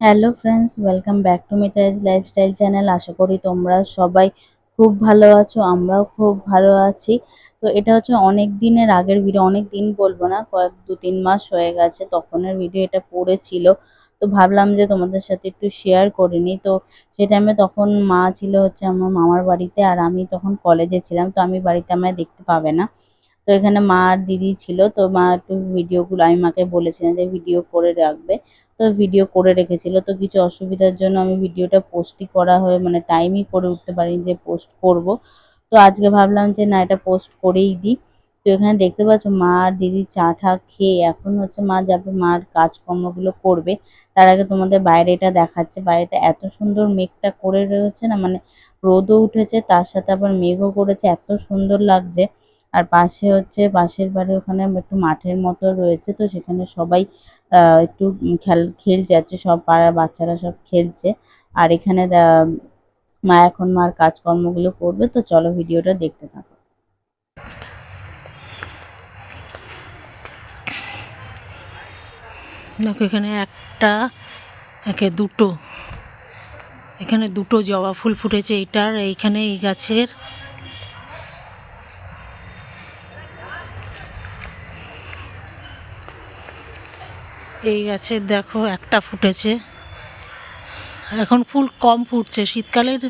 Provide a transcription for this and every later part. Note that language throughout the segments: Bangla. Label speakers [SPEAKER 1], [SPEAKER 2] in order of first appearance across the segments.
[SPEAKER 1] Hello friends, welcome back to মিতাইজ lifestyle channel. আশা করি তোমরা সবাই খুব ভালো আছো, আমরাও খুব ভালো আছি। তো এটা হচ্ছে অনেক দিনের আগের ভিডিও অনেক দিন বলব না, কয়েক দু তিন মাস হয়ে গেছে, তখনের ভিডিও এটা পড়েছিল। তো ভাবলাম যে তোমাদের সাথে একটু শেয়ার করে নিই। তো সেই টাইমে তখন মা ছিল হচ্ছে আমার মামার বাড়িতে, আর আমি তখন কলেজে ছিলাম, তো আমি বাড়িতে আমায় দেখতে পাবে না। তো এখানে মা আর দিদি ছিল, তো মা একটু ভিডিওগুলো আমি মাকে বলেছিলাম যে ভিডিও করে রাখবে। তো ভিডিও করে রেখেছিল, তো কিছু অসুবিধার জন্য আমি ভিডিওটা পোস্টই করা হয়ে মানে টাইমই করে উঠতে পারিনি যে পোস্ট করব। তো আজকে ভাবলাম যে না, এটা পোস্ট করেই দিই। তো এখানে দেখতে পাচ্ছ মা আর দিদি চা ঠা খেয়ে এখন হচ্ছে মা যাবে, মার কাজকর্মগুলো করবে। তার আগে তোমাদের বাইরেটা দেখাচ্ছে। বাইরেটা এত সুন্দর মেঘটা করে রয়েছে না মানে রোদও উঠেছে, তার সাথে আবার মেঘও করেছে। এত সুন্দর লাগছে। আর পাশে হচ্ছে, পাশের বাড়ি ওখানে একটু মাঠের মতো রয়েছে, তো সেখানে সবাই আহ একটু খেল খেলছে যাচ্ছে, সব পাড়ার বাচ্চারা সব খেলছে। আর এখানে মা এখন মার কাজকর্মগুলো করবে, তো চলো ভিডিওটা দেখতে থাকো।
[SPEAKER 2] দেখো, এখানে একটা, একে দুটো, এখানে দুটো জবা ফুল ফুটেছে, এইটার এইখানে এই গাছের এই গাছের দেখো একটা ফুটেছে। আর এখন ফুল কম ফুটছে। শীতকালের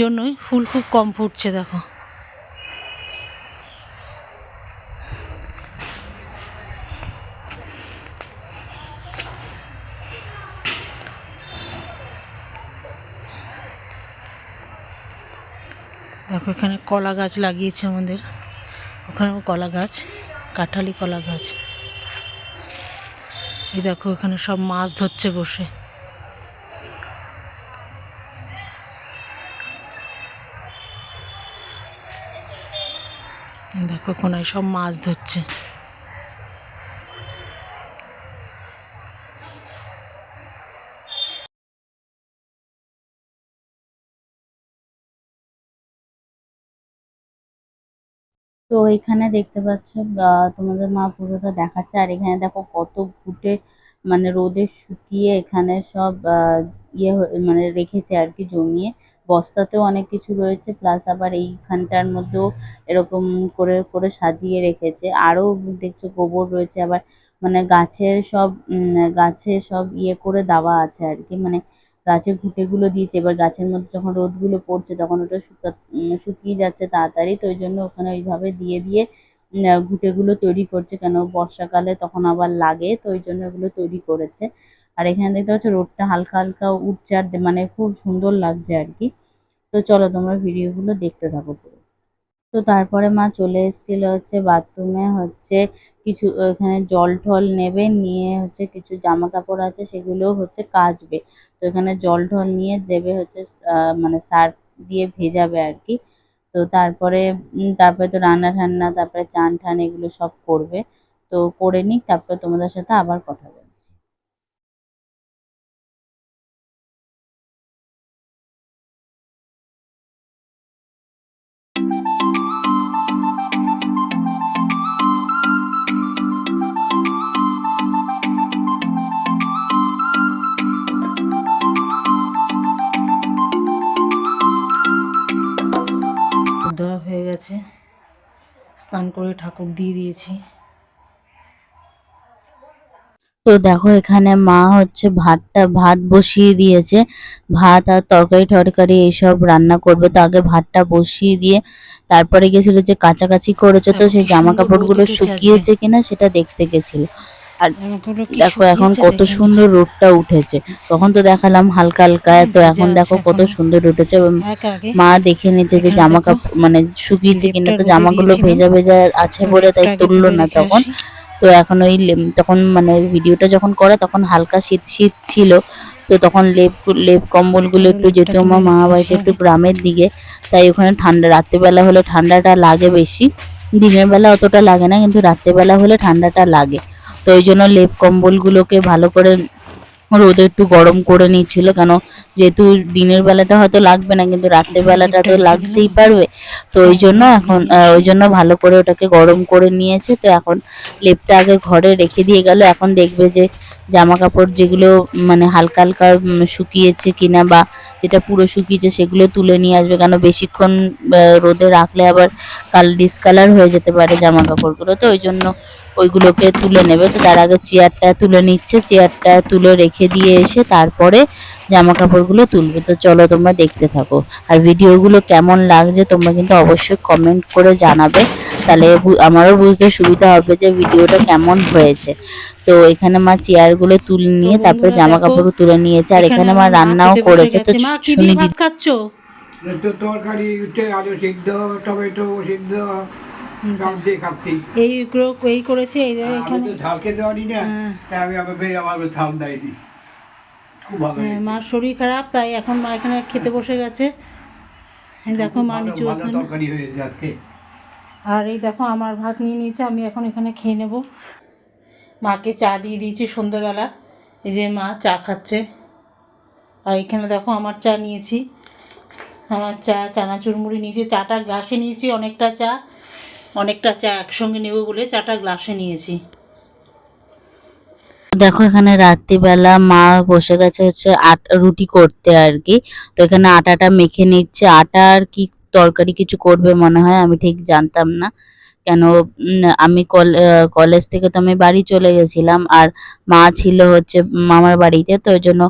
[SPEAKER 2] জন্যই ফুল খুব কম ফুটছে, দেখো। দেখো, এখানে কলা গাছ লাগিয়েছে আমাদের। ওখানেও কলা গাছ, কাঁঠালি কলা গাছ। এই দেখো এখানে সব মাছ ধরছে বসে। দেখো কোনায় সব মাছ ধরছে।
[SPEAKER 1] তো এখানে দেখতে পাচ্ছ আহ, তোমাদের মা পুরোটা দেখাচ্ছে। আর এখানে দেখো কত ঘুটে মানে রোদে শুকিয়ে এখানে সব আহ, ইয়ে মানে রেখেছে আর কি জমিয়ে। বস্তাতেও অনেক কিছু রয়েছে প্লাস আবার এইখানটার মধ্যেও এরকম করে করে সাজিয়ে রেখেছে। আরও দেখছ গোবর রয়েছে আবার মানে গাছের সব গাছে সব ইয়ে করে দেওয়া আছে আর কি। মানে গাছের ঘুঁটেগুলো দিয়েছে। এবার গাছের মধ্যে যখন রোদগুলো পড়ছে, তখন ওটা শুকা শুকিয়ে যাচ্ছে তাড়াতাড়ি। তো ওই জন্য ওখানে ওইভাবে দিয়ে দিয়ে ঘুটেগুলো তৈরি করছে। কেন? বর্ষাকালে তখন আবার লাগে, তো ওই জন্য ওগুলো তৈরি করেছে। আর এখানে দেখতে পাচ্ছ, রোদটা হালকা হালকা উঠছে আর মানে খুব সুন্দর লাগছে আর কি। তো চলো তোমরা ভিডিওগুলো দেখতে থাকো তো তারপরে মা চলে এসেছিল হচ্ছে বাথরুমে হচ্ছে কিছু এখানে জল টল নেবে, নিয়ে হচ্ছে কিছু জামা কাপড় আছে সেগুলো হচ্ছে কাচবে। তো এখানে জল টল নিয়ে দেবে হচ্ছে মানে সার্ফ দিয়ে ভেজাবে আর কি। তো তারপরে তারপরে তো রান্না ঠান্না, তারপরে চান ঠান এগুলো সব করবে। তো করে নিক, তারপরে তোমাদের সাথে আবার কথা বলছি
[SPEAKER 2] করে ঠাকুর দিয়ে দিয়েছি।
[SPEAKER 1] তো দেখো এখানে মা হচ্ছে ভাতটা ভাত বসিয়ে দিয়েছে। ভাত আর তরকারি টরকারি এইসব রান্না করবে। তো আগে ভাতটা বসিয়ে দিয়ে তারপরে গেছিল যে কাছাকাছি করেছে তো সেই জামা
[SPEAKER 2] কাপড়
[SPEAKER 1] কাপড়গুলো শুকিয়েছে কিনা সেটা দেখতে গেছিল। আর দেখো এখন কত সুন্দর রোদটা উঠেছে। তখন তো দেখালাম হালকা হালকা তো এখন দেখো কত। সুন্দর উঠেছে মা দেখে নিচ্ছে যে জামা কাপড় মানে শুকিয়েছে কিনা তো জামাগুলো ভেজা ভেজা আছে বলে তাই তুললো না তখন। তো এখন ওই তখন মানে ভিডিওটা যখন করে তখন হালকা শীত শীত ছিল। তো তখন লেপ লেপ কম্বলগুলো একটু যেত আমার মা
[SPEAKER 2] আসি
[SPEAKER 1] একটু গ্রামের দিকে। তাই ওখানে ঠান্ডা রাত্রেবেলা হলে ঠান্ডাটা লাগে বেশি। দিনের বেলা অতটা লাগে না কিন্তু রাত্রেবেলা হলে ঠান্ডাটা লাগে। তো ওই জন্য লেপ কম্বলগুলোকে ভালো করে রোদে একটু গরম করে নিচ্ছিল কেন যেহেতু দিনের বেলাটা হয়তো লাগবে না কিন্তু রাতের বেলাটা তো লাগতেই পারবে। তো ওই জন্য এখন ওই জন্য ভালো করে ওটাকে গরম করে নিয়েছে তো এখন লেপটা আগে ঘরে রেখে দিয়ে গেল এখন দেখবে যে জামা কাপড় যেগুলো মানে হালকা হালকা শুকিয়েছে কিনা বা যেটা পুরো শুকিয়েছে সেগুলো তুলে নিয়ে আসবে কেন বেশিক্ষণ রোদে রাখলে আবার কাল ডিসকালার হয়ে যেতে পারে জামা কাপড়গুলো তো ওই জন্য ওইগুলোকে তুলে নেবে। তো তার আগে চেয়ারটা তুলে নিচ্ছে চেয়ারটা তুলে রেখে দিয়ে এসে তারপরে জামা কাপড়গুলো তুলবে। তো চলো তোমরা দেখতে থাকো। আর ভিডিওগুলো কেমন লাগছে তোমরা কিন্তু অবশ্যই কমেন্ট করে জানাবে। তাহলে আমারও বুঝতে সুবিধা হবে যে ভিডিওটা কেমন হয়েছে। তো এখানে মা চেয়ারগুলো তুলে নিয়ে তারপরে জামা কাপড় তুলে নিয়েছে। আর এখানে মা রান্নাও করেছে। তো শুনি
[SPEAKER 2] ভাত
[SPEAKER 3] তরকারি উঠে আলু সিদ্ধ টমেটো সিদ্ধ দিয়ে
[SPEAKER 2] এইগুলো এই করেছে এই এখানে।
[SPEAKER 3] তো ঝাল খেতে পারি না
[SPEAKER 2] হ্যাঁ।
[SPEAKER 3] তাই আমি আমার মেয়ে আমার ঝাল দেয়নি। খুব ভালো
[SPEAKER 2] হ্যাঁ। মার শরীর খারাপ তাই এখন মা এখানে খেতে বসে গেছে। দেখো মা নিচে
[SPEAKER 3] তরকারি
[SPEAKER 2] আর এই দেখো আমার ভাত নিয়ে নিয়েছে আমি এখন এখানে খেয়ে নেব। মাকে চা দিয়ে দিয়েছি সন্ধ্যেবেলা এই যে মা চা খাচ্ছে। আর এখানে দেখো আমার চা নিয়েছি। আমার চা চানাচুর মুড়ি নিয়েছি চাটা গ্লাসে নিয়েছি অনেকটা চা। অনেকটা চা একসঙ্গে নেব বলে চাটা গ্লাসে নিয়েছি।
[SPEAKER 1] দেখো এখানে রাত্রিবেলা মা বসে গেছে হচ্ছে আটা, রুটি করতে আর কি। তো এখানে আটাটা মেখে নিচ্ছে। আটা আর কি তরকারি কিছু করবে মনে হয়, আমি ঠিক জানতাম না। কেন আমি কল- কলেজ থেকে তো আমি বাড়ি চলে গেছিলাম আর মা ছিল হচ্ছে মামার বাড়িতে, তো ওই জন্য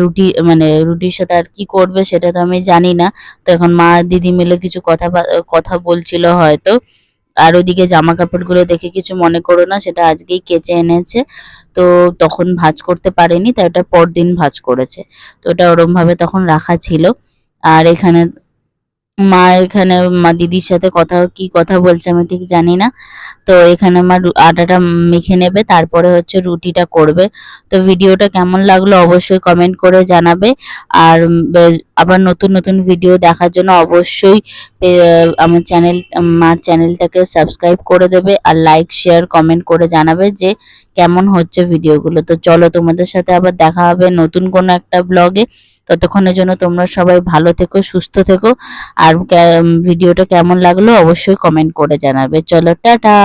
[SPEAKER 1] রুটি মানে রুটির সাথে আর কি করবে সেটা তো আমি জানি না। তো এখন মা দিদি মিলে কিছু কথা কথা বলছিল হয়তো। আর ওদিকে জামা কাপড়গুলো দেখে কিছু মনে করো না, সেটা আজকেই কেচে এনেছে। তো তখন ভাজ করতে পারেনি, তাই ওটা পরদিন ভাজ করেছে। তো ওটা ওরম ভাবে তখন রাখা ছিল। আর এখানে মা এখানে, মা দিদির সাথে কথা, কি কথা বলছে আমি ঠিক জানি না। তো এখানে মা আটাটা মেখে নেবে, তারপরে হচ্ছে রুটিটা করবে। তো ভিডিওটা কেমন লাগল অবশ্যই কমেন্ট করে জানাবে। আর আবার নতুন নতুন ভিডিও দেখার জন্য অবশ্যই আমার চ্যানেল মার চ্যানেলটাকে সাবস্ক্রাইব করে দেবে আর লাইক শেয়ার কমেন্ট করে জানাবে যে কেমন হচ্ছে ভিডিওগুলো তো চলো তোমাদের সাথে আবার দেখা হবে নতুন কোনো একটা ব্লগে ততক্ষণের জন্য তোমরা সবাই ভালো থেকো, সুস্থ থেকো। আর ভিডিওটা কেমন লাগল অবশ্যই কমেন্ট করে জানাবে। চলো, টাটা!